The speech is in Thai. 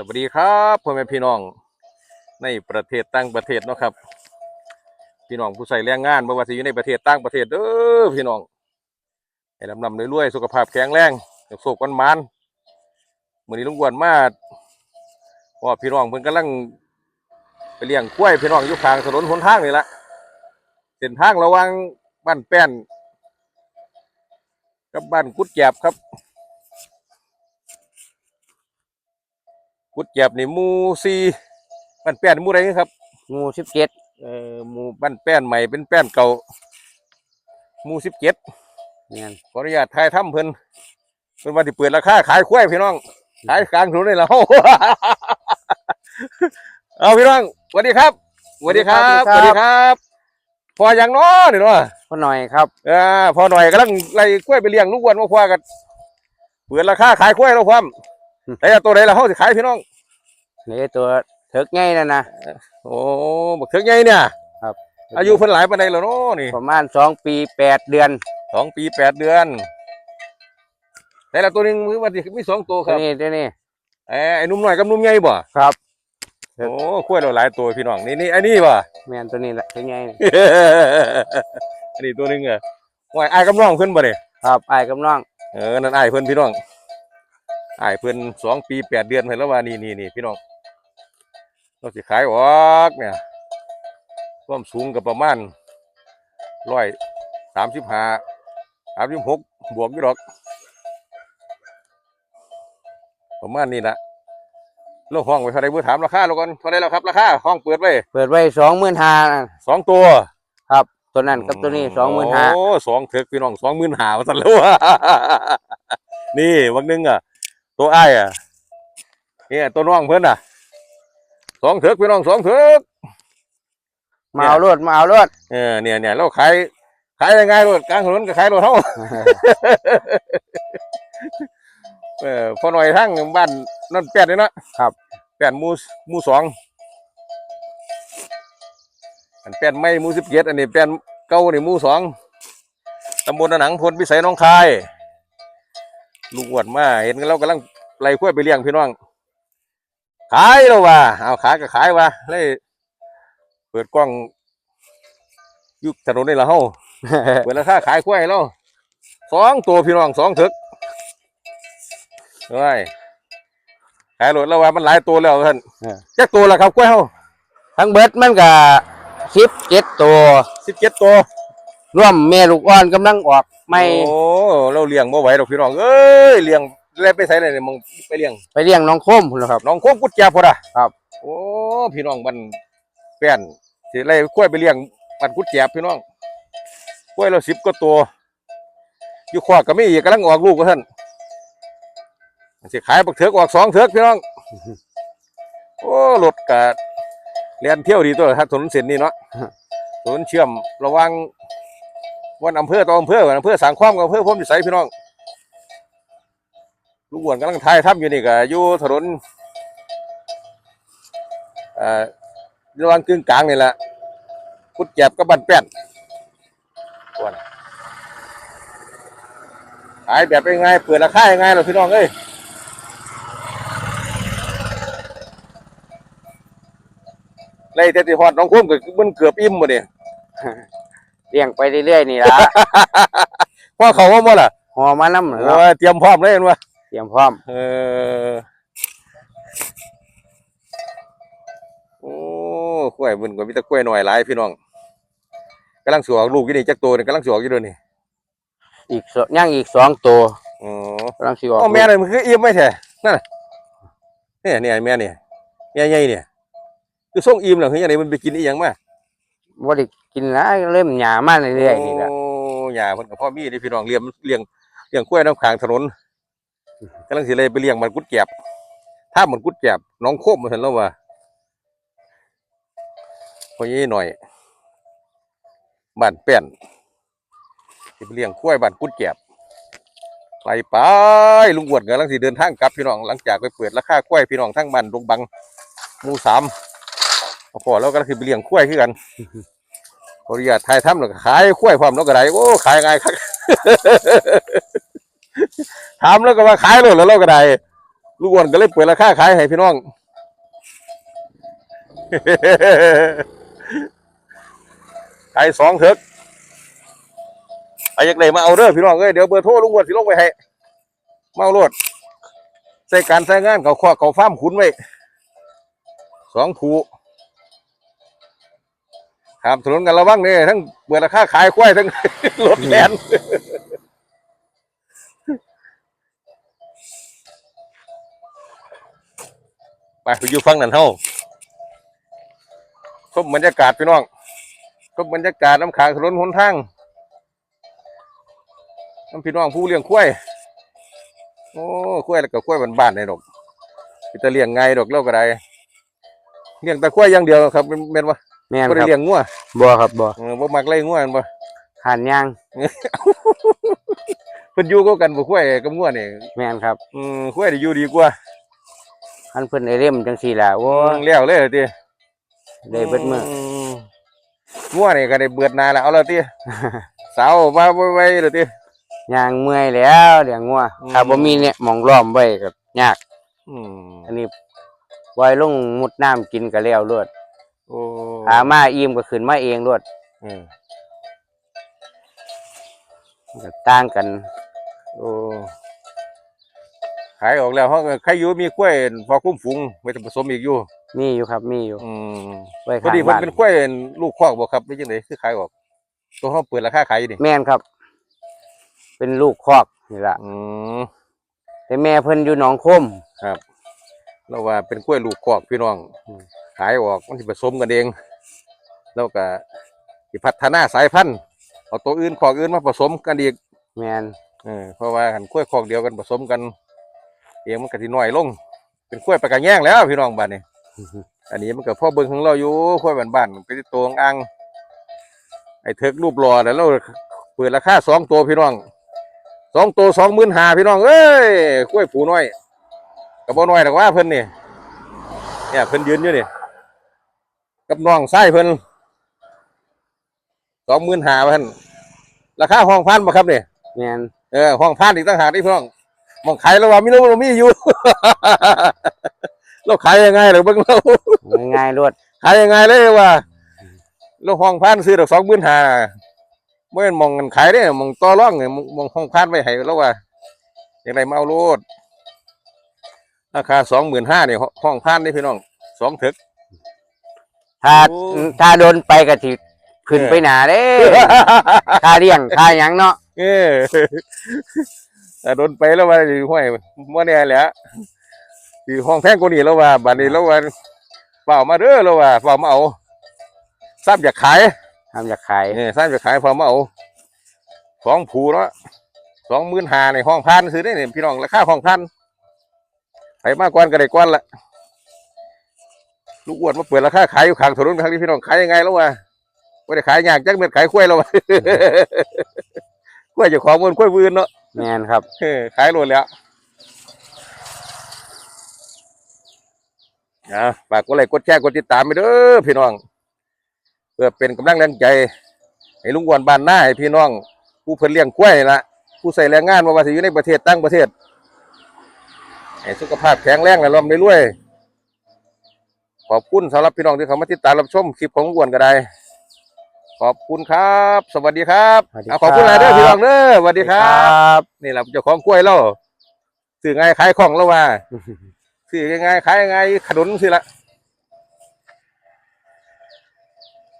สวัสดีครับพ่อแม่พี่น้องในประเทศต่างประเทศเนาะครับ พี่น้องผู้ใส่แรงงานไม่ว่าจะอยู่ในประเทศต่างประเทศเด้อพี่น้องให้ลำลำรวยๆสุขภาพแข็งแรงโศกวันมันมือนี้ลุงอ้วนมาเพราะว่าพี่น้องเพิ่นกำลังไปเลี้ยงกล้วยพี่น้องอยู่ข้างถนนหนทางนี่ละเส้นทางระหว่างบ้านแป้น กับบ้านกุดแกบครับ กุดแกบนี่หมู่ซีบ้านแป้นหมู่ใดครับหมู่สิบเจ็ดเอ่อหมู่บ้านแป้นใหม่เป็นแป้นเก่าหมู่สิบเจ็ดเนี่ยขออนุญาตทายถ้ำเพิ่นเพิ่นวันที่เปิดราคาขายกล้วยพี่น้องขายกลางถนนเลยละเอาพี่น้องสวัสดีครับสวัสดีครับสวัสดีครับพออย่างน้อนี่เนาะ พ่อหน่อยครับ เออพอหน่อยกำลังไล่กล้วยไปเลี้ยงลูกอ้วนว่าพอกันเปิดราคาขายกล้วยแล้วความ แต่ตัวใดละเฮาสิขายพี่น้อง นี่ตัวเถิกง่ายแล้วนะโอ้บักเถิกใหญ่เนี่ยครับ อายุเพิ่นหลายปานใดแล้วเนาะนี่ประมาณสองปีแปดเดือนสองปีแปดเดือนแต่ละตัวหนึงมือวันที่มีสองตัวคตัวรับนี้ตัวนี้ไอ้ไอ้หนุ่มน้อยกับหนุ่มใหญ่บ่ครับโอ้คุ้ยเราหลายตัวพี่น้องนี่นี่ไอ้นี่บ่แม่นตัวนี้แหละเถิกง่ายอันนี้ตัวหนึงอะว่าไอ้ายกับน้องเพิ่นบ่เนี่ยครับไอ้ายกับน้องเออนั่นไอ้ายเพิ่นพี่น้องไอ้ายเพิ่นสองปีแปดเดือนเพิ่นแล้วว่านี่นี่นี่พี่น้อง เราสิขายออกเนี่ยความสูงก็ประมาณร้อยสามสิบห้าสามสิบหกบวกอยู่ดอก ประมาณนี้นะโลกห้องไว้เท่าไรเบื่อถามราคาแล้วก่อนเท่าไรแล้วครับราคาห้องเปิดไว้เปิดไว้สองหมื่นห้าสองตัวครับ ตัวนั้นกับตัวนี้สองหมื่นห้าโอ้สองเถิกพี่น้องสองหมื่นหามาสั่นแล้ววะนี่วันหนึงอะ ตัวอ้ายอะเนี่ยตัวน้องเพื่อนอะ สองเถิกพี่น้องสองเถิกมาเอารวดมาเอารวดเออเนี่ยเนี่ยเราขายขายยังไงรถกลางถนนก็ขายรถเท่าเออพอหน่อยทั้งบ้านนั่นแปดเลยเนาะครับแปดหมูหมูสองอันแปดไม่หมูสิบเจ็ดอันนี้แปดเก้านี่หมูสองตำบลหนังพลพิสัยหน้องคายลูกอวดมาเห็นกันเรากำลังไล่ขั้วไปเลี้ยงพี่น้อง ขายแล้วว่ะเอาขายก็ขายว่ะเลยเปิดกล้องอยุคถนนนี่ละเฮาเปิดราคาขายกล้วยแล้วสองตัวพี่น้องสองถึกเฮ้ยขายรถแล้วว่ามันหลายตัวแล้วท่านเออแจ็คตัวละครับกล้วยเฮาทั้งเบิดมันก็สิบเจ็ดตัวสิบเจ็ดตัวร่วมแม่ลูกอ่อนกำลังออกไม่โอ้เราเลี้ยงบ่ไหวดอกพี่น้องเอ้ยเลี้ยง แล้วไปใส่ไหนเนี่ยมึงไปเลี้ยงไปเลี้ยงน้องโคมพุ่นล่ะครับ น้องโคมกุดแจบพอดะครับ โอ้พี่น้องมันแป้นสิไล่กล้วยไปเลี้ยงปันกุดแจบพี่น้องกล้วยเราสิบก็ตัว อยู่ขวากก็มีอีกกำลังออกลูกก็ท่านสิขายบักเถือกออกสองเถือกพี่น้อง โอ้รถกะเรียนเที่ยวดีตัวถ้าถนนเส้นนี้เนาะถนนเชื่อมระหวังวันอำเภอต่ออำเภออำเภอสังขวามกับอำเภอพรหมวิสัยพี่น้อง ลูกอ้วนกำลังถ่ายทำอยู่นี่ก็อยู่ถนนเอ่อระหว่างกึ่งกลางนี่แหละกุดแจบกับบ้านแป้นอ้วนขายแบบยังไงเปิดราคายังไงเราพี่น้องเอ้ยไล่เทติพอดน้องคุ้มก็มันเกือบอิ่มหมดเนี่ยเลี้ยงไปเรื่อยๆนี่ละพ่อเขาว่าบ่ล่ะห่อมาน้ำเอเนาะอเตรียมพร้อมเลยเห็นว่า เตรียมพร้อม เออ โอ้กล้วยมันก็มีแต่กล้วยหน่อยหลายพี่น้องกำลังสวกลูกอยู่นี่จักตัวนี่กำลังสวกอยู่เด้วยวนี่อีกสย่างอีกสองตัวอ๋อกำลังสิออกอ๋อแม่เลยมันคืออิ่มไม่แท้นั่นน่ะเนี่ยเนี่ยแม่เนี่ยแม่ใหญ่เนี่ย คือส่งอิ่มเหรอคือยังไงมันไปกินอีหยังมาบ่ได้กินนะเริ่มหยามาเรื่อยๆนี่แหละ โอ้ยาเพิ่นกับพ่อมีนี่พี่น้องเลี้ยงเลี้ยงเลี้ยงกล้วยน้ำขางถนน กำลังสิเลยไปเลี้ยงมันกุดแกบถ้ามันกุดแกบน้องโคบมาเห็นแล้วว่าพอยี่หน่อยบ้านแป้นสิไปเลี้ยงกล้วยบ้านกุดแกบไปไปลุงอวดกำลังสิเดินทางกลับพี่น้องหลังจากไปเปิดราคากล้วยพี่น้องทั้งบ้านดงบังมูสามพอแล้วก็คือไปเลี้ยงกล้วยคือกันขออนุญาตถ่ายทำแล้วก็ขายกล้วยพร้อมแล้วก็ได้โอ้ขายไงครับ ถามแล้วก็ว่าขายเลยแล้วเราก็ได้ลูกอ้วนก็เลยเปิดราคาขายให้พี่น้องขายสองเถกไปอยากได้มาเอาเด้อพี่น้องเอ้ยเดี๋ยวเบอร์โทรลุงอ้วนสิลงไปให้มาเอาโลดใส่การใส่งานเขาข้อเขาฟ้ามขุนไว้สองผูครับถนนกันระวังเนี่ยทั้งเปิดราคาขายควายทั้งรถแลน ไปไปอยู่ฟังนั่นเฮาชมบรรยากาศพี่น้องชมบรรยากาศน้ำขางถนนหนทางน้ำพี่น้องผู้เลี้ยงควายโอ้ควายแล้วก็ควายบ้านๆนี่ดอกพี่จะเลี้ยงไงดอกเล่าก็ได้เลี้ยงแต่ควายอย่างเดียวครับเป็นเป็นว่าแม่นบ่คได้รับเลี้ยงงัวบ่ครับบ่เออบ่มักไล่งัวแม่นบ่ หันย่างเพิ่นอยู่ก็กันบ่ควายกับงัวนี่แม่นครับอืมควายได้อยู่ดีกว่า คันเพิ่นได้เล่มจังซี่ล่ะโอ้อืมแล้วเลยติได้เบิดมื้อมงัวนี่ก็ได้เบิดหนาแล้วเอาแล้วติสาวมาไว้ๆเลยติย่างเมื่อยแล้วเลี้ยงงัวอืมถ้าบ่มีเนี่ยหมองล้อมไว้ก็ยากอืมอันนี้ปล่อยลงมุดน้ำกินก็แล้วรวดโอ้หามาอิ่มก็ขึ้นมาเองรวดอืมก็ต่างกัน โอ้ ขายออกแล้วเฮาก็ใครอยู่มีกล้วยพอคุ้มฝูงไว้จะผสมอีกอยู่ มีอยู่ครับมีอยู่อืมไว้พอข้างดีเพิ่นบ้านเป็นกล้วยลูกคอกบ่ครับหรือจังไดคือขายออกตัวเฮาเปิดราคาขายอยู่นี่แม่นครับ เป็นลูกคอกนี่ล่ะอืม แต่แม่เพิ่นอยู่หนองคม ครับแล้วว่าเป็นกล้วยลูกคอกพี่น้องอืม ขายออกมันสิผสมกันเอง แล้วก็สิพัฒนาสายพันธุ์เอาตัวอื่นคอกอื่นมาผสมกันอีกแม่นเออเพราะว่าหันกล้วยคอกเดียวกันผสมกัน เองมันก็สิน้อยลง เป็นกล้วยปากกาแย่งแล้วพี่น้องบ้านนี้อันนี้มันก็พ่อเบิ่งของเราอยู่กล้วยบ้านๆเป็นตัวอ่างไอ้เถิกรูปหล่อแล้วเราเปิดราคาสองตัวพี่น้องสองตัวสองหมื่นหาพี่น้องเอ้ยกล้วยผูน้อยกับบ่น้อยหรอกว่าเพิ่นนี่เนี่ยเพิ่นยืนอยู่นี่กับน้องไส้เพิ่นสองหมื่นหาเพิ่นราคาห้องพันบ่ครับเนี่ยแม่นเออห้องพานอีกต่างหากที่พี่น้อง มองขายแล้วว่ามีโนโมีอยู่ เราขายยังไงเหรือเบิ่งเราง่ายๆรวดขายยังไงเลยว่าเราห้องพานซื้อดอกสองหมื่นห้าเมื่อมองกันขายได้มองต่อร่องเนี่ยมองมองห้องพานไว้ให้แล้วว่าอย่างไรมาเอาโลดราคาสองหมื่นห้าเนี่ยห้องพานนี่พี่น้องสองถึกถ้าโอ้ถ้าโดนไปก็สิขึ้นไปหนาเด้ค่าเลี้ยงค่าหยังเนาะเออ แต่โดนไปแล้วว่าอยู่ห้วยมื่อเนี่ยแหละอยู่ห้องแพงกว่านี้แล้วว่าบัดนี้แล้วว่าเปล่ามาเด้อแล้วว่าเปล่ามาเอาทราบอยากขายทำอยากขายเออทราบอยากขายเปล่ามาเอาสองผูเนาะสองหมื่นหาในห้องพันซื้อได้เนี่ยพี่น้องราคาห้องพันไปมากกว่าก็ได้กว่าละลูกอ้วนมาเปิดราคาขายอยู่ข้างถนนข้างนี้พี่น้องขายยังไงแล้ววะไม่ได้ขายยากจักเม็ดขายกล้วยแล้ววะกล้วยเจะของมันกล้วยวืนเนาะ แม่นครับเออขายรวดแล้วนะฝากกดไลค์กดแชร์กดติดตามไปเด้อพี่น้อง เพื่อเป็นกำลังแรงใจ ให้ลุงอ้วนบ้านหน้าให้พี่น้อง ผู้เพิ่นเลี้ยงกล้วยนี่ละผู้ใส่แรงงานมาว่าสิอยู่ในประเทศตั้งประเทศให้สุขภาพแข็งแรงและร่ำรวยขอบคุณสำหรับพี่น้องที่เขามาติดตามรับชมคลิปของลุงอ้วนก็ได้ ขอบคุณครับ สวัสดีครับสวัสดีเอาขอบคุณหลายเด้อครับพี่น้องเด้อสวัสดีครับบนี่แหละเจ้าของกล้วยเราซื้อไงายขายของแล้วว่า ซื้อยังไงขายยังไงขนุนสิละ